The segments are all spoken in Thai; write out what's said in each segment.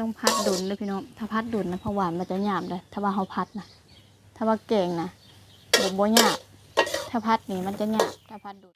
ต้องพัดดุนเลยพี่น้องถ้าพัดดุนนะเพราะหวานมันจะหยาบเลยถ้าว่าเขาพัดนะถ้าว่าเก่งนะบ่บ่หยาบถ้าพัดนี่มันจะหยาบถ้าพัดดุน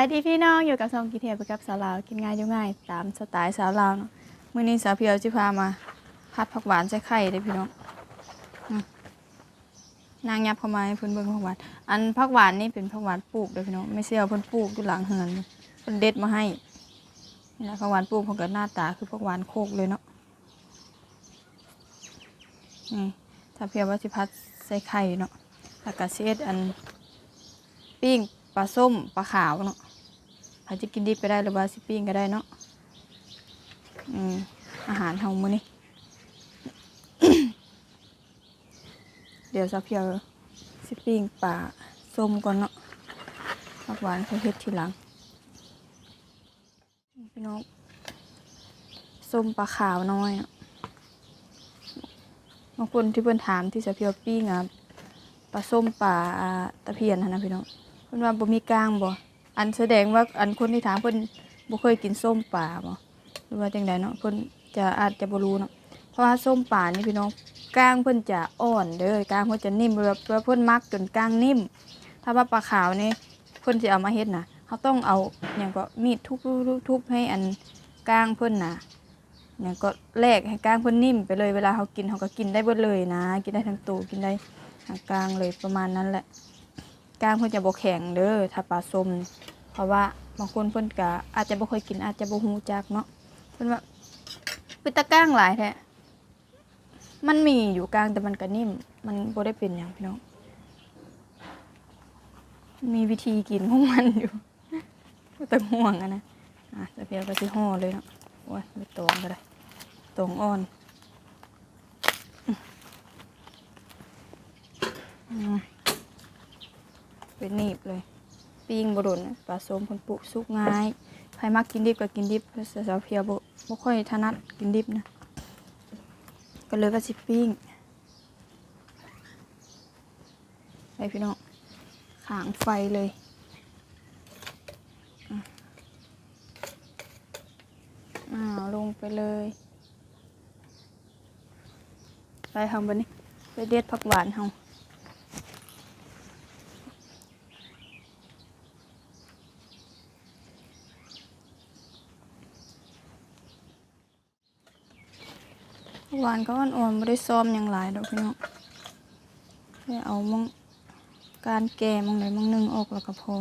สายดีพี่น้องอยู่กับซองกีเทียไปกับสาวลาวกินง่ายอยู่ง่ายตามสไตล์สาวลาวเนาะมื้อนี้สาวเพียวจิพามาผัดผักหวานใส่ไข่เด้พี่น้องนางยับเข้ามาให้เพิ่นเบิ่งผักหวานอันผักหวานนี่เป็นผักหวานปลูกเด้พี่น้องไม่ใช่เอาเพิ่นปลูกอยู่หลังเฮือนเพิ่นเด็ดมาให้นี่นะผักหวานปลูกเพิ่นก็หน้าตาคือผักหวานโคกเลยเนาะนี่ถ้าเพียวว่าสิพัดใส่ไข่เนาะแล้วก็สิเฮ็ดอันปิ้งปลาส้มปลาขาวเนาะ อาจจะกินดิบก็ได้หรือว่าสิปิ้งก็ได้เนาะอืมอาหารเฮามื้อนี้ เดี๋ยวสักเพียวสิปิ้งปลาส้มก่อนเนาะผักหวานเขาเฮ็ดทีหลังพี่น้องส้มปลาขาวน้อยบางคนที่เพิ่นถามที่สะเพียวปิ้งอะปลาส้มปลาตะเพียนนนะพี่น้องเพิ่นว่าบ่มีกลางบ่ อันแสดงว่าอันคนที่ถามเพิ่นบ่เคยกินส้มป่าบ่หรือว่าจังไดเนาะเพิ่นจะอาจจะบ่รู้เนาะเพราะว่าส้มป่านี่พี่น้องกลางเพิ่นจะอ่อนเด้อกลางเพิ่นจะนิ่มแบบว่าเพิ่นมักจนกลางนิ่ม ถ้าว่าปลาขาวนี่เพิ่นสิเอามาเฮ็ดน่ะเขาต้องเอาหยังก็มีดทุบๆๆๆให้อันกลางเพิ่นน่ะหยังก็แลกให้กลางเพิ่นนิ่มไปเลยเวลาเขากินเขาก็กินได้เบิดเลยนะ กินได้ทั้งตัวกินได้ทางกลางเลยประมาณนั้นแหละ กล้างเพิ่นจะบ่แข็งเด้อถ้าปลาส้มเพราะว่าบางคนเพิ่นก็อาจจะบ่เคยกินอาจจะบ่ฮู้จักเนาะเพิ่นว่าเป็นตะก้างหลายแท้มันมีอยู่กลางแต่มันก็นิ่ม มันบ่ได้เป็นหยังพี่น้องมีวิธีกินของมันอยู่บ่ต้องห่วงอะนะอะแต่เพียก็สิห่อเลยเนาะโอ้ยไม่ตรงก็ได้ตรงอ่อนอืม เป็นหนีบเลยปิ้งบดนปลาส้มคนปลูกสุกง่ายใครมักกินดิบก็กินดิบสาวเพียวบ่บ่ค่อยถนัดกินดิบนะก็เลยว่าสิปิ้งไปพี่น้องขางไฟเลยอะอ้าวลงไปเลยไปทำบันนี้ไปเด็ดผักหวานเฮา หวานก็อ่อนๆไม่ได้ซ้อมอย่างหลายดอกพี่น้องแค่เอามองการแก่มองไหนมองหนึ่งออกแล้วก็พอ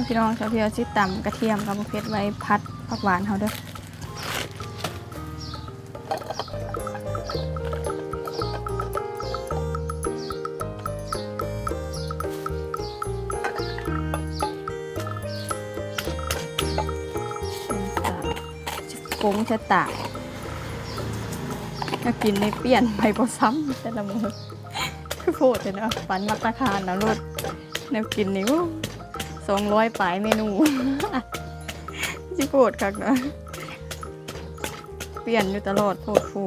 ให้พี่น้องชาวเพียวสิตำกระเทียมกับมะเขือไว้พัดผักหวานเขาเด้อกงชะตาก็กินในเปลี่ยนไปบ่ซ้ำแต่ละมือคือโพดเลยนะฝันมักราคานะรถแนวกินนี่ สองร้อยปลายเมนูจิโกดคักนะเปลี่ยนอยู่ตลอดโพดฟู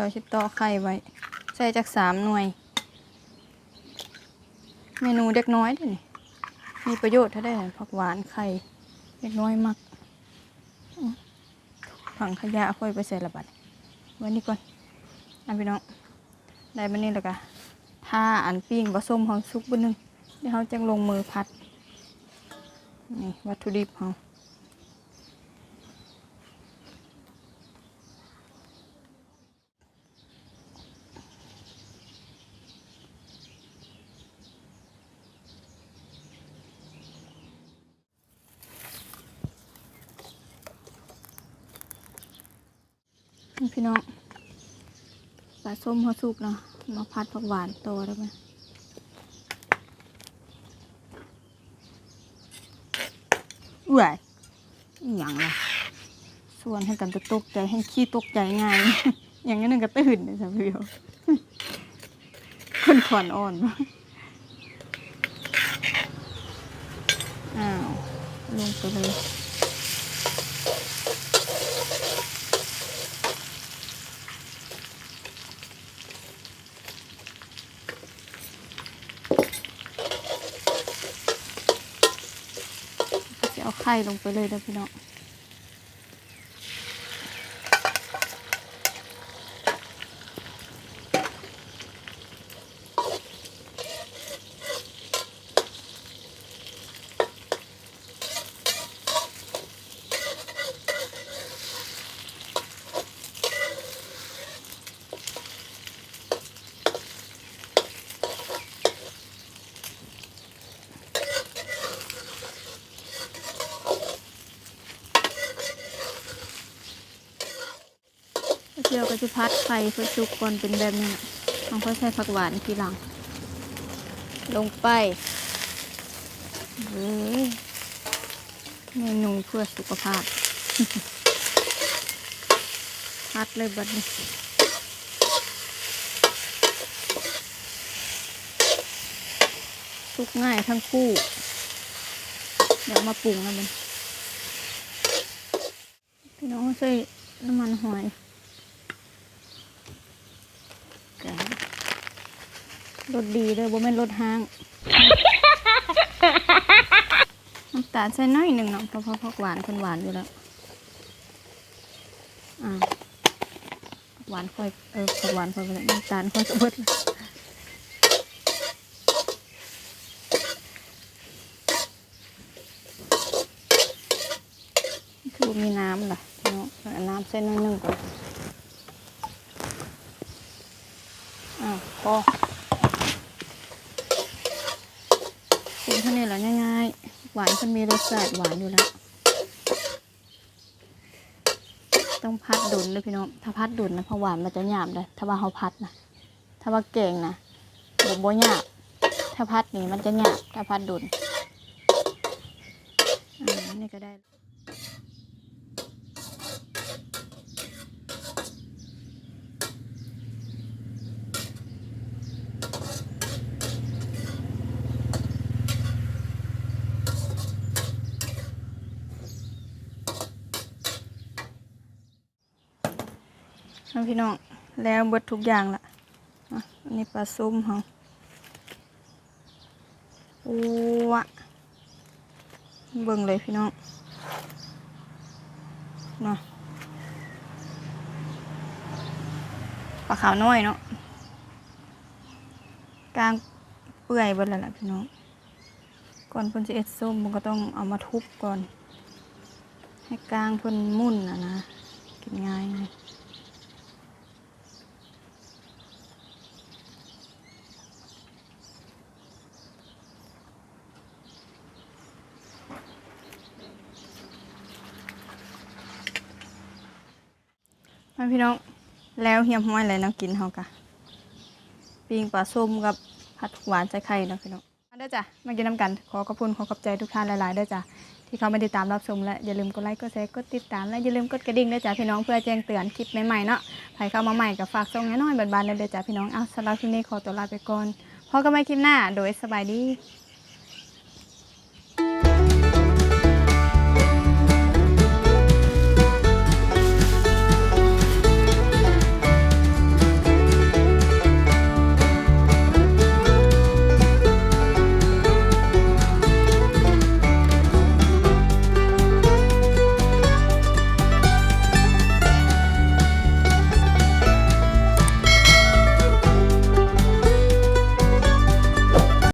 องสาวเพียวชิต่อไข่ไว้ ใส่จากสามหน่วย เมนูเด็กน้อยด้วยนี่มีประโยชน์ถ้าได้ผักหวานไข่ เด็กน้อยมากผังขยะค่อยไปใส่ระบัดว้นี่ก่อนอันพี่น้อง ได้มานี่แล้วก็ถ้าอันปิ้งผสมเขาซุกบนนึงเดี๋ยวเขาจังลงมือพัด นี่วัตถุดิบเขา พี่น้องปลาส้มหัวสุกเนาะมาพัดผักหวานโตได้ไหมเอื่อยอหย่างละส่วนให้กันจะตกใจให้ขี้ตกใจง่าย อย่างนี้นึงก็ตื่นเลยสับเพียวคนขอนอ่อนวะอ้าวลงไปเลย จะเอา ไข่ลงไปเลยนะพี่น้อง จียวก็จะพัดไข่เพื่อสุกก่อนเป็นแบบนี้นะเอาค่อยใส่ผักหวานทีหลัง ลงไปเฮ้ยเมนูเพื่อสุขภาพ พัดเลยบัดนี้สุกง่ายทั้งคู่ เดี๋ยวมาปรุงแล้วมันพี่น้องใส่น้ำมันหอยกัน รสดีเลยบ่แม่นรสห้าง น้ำตาลใส่น้อยหนึ่งเนาะเพราะเพราะผักหวานคนหวานอยู่แล้วอ่าผักหวานค่อยเออผักหวานค่อยไปแล้วน้ำตาลค่อยจะเบิดเลยคือมีน้ำล่ะพี่น้องเอาน้ำเส้นน้อยหนึ่งก่อนอ้าวพอปรุงเท่า นี้แหละง่าย ๆ หวานมันมีรสชาติหวานอยู่แล้ว ต้องพัดดุนเลยพี่น้อง ถ้าพัดดุนนะเพราะหวานมันจะหยาบเลยถ้าว่าเขาพัดนะ ถ้าว่าเก่งนะบบ่หยาบ ถ้าพัดนี่มันจะหยาบ ถ้าพัดดุน อ่า นี่ก็ได้ น้พี่น้อง แล้วเบิดทุกอย่างละอะอันนี้ปลาส้มเขาอ้วะเบิ่งเลยพี่น้องนะปลาขาวน้อยเนาะกลางเปื่อยเบิดแล้วล่ะพี่น้อง ก่อนเพิ่นจะเอ็ดส้มมันก็ต้องเอามาทุบก่อน ให้กลางเพิ่นมุ่นอะนะ กินง่ายไงม พี่น้องแล้วเฮียมห้อยอะไรเนาะกินเฮากะปิ้งปลาส้มกับผัดหวานใส่ไข่เนาะพี่น้องมาด้จ้ะมากินน้ำกัน ขอขอบคุณขอขอบใจทุกท่านหลายๆด้จ้ะที่เขาไมาติดตามรับชมและอย่าลืมกดไลค์กดแชร์กดติดตามและอย่าลืมกดกระดิ่งด้วยจ้ะพี่น้องเพื่อแจ้งเตือนคลิปใหม่ๆเนาะใครเข้ามาใหม่ก็ฝากส่งน้อยๆบานๆเลยเด้อจ้ะพี่น้องเอาสำหรับคลิปนี้ขอตัวลาไปก่อนพบกันใหม่คลิปหน้าโดยสบายดี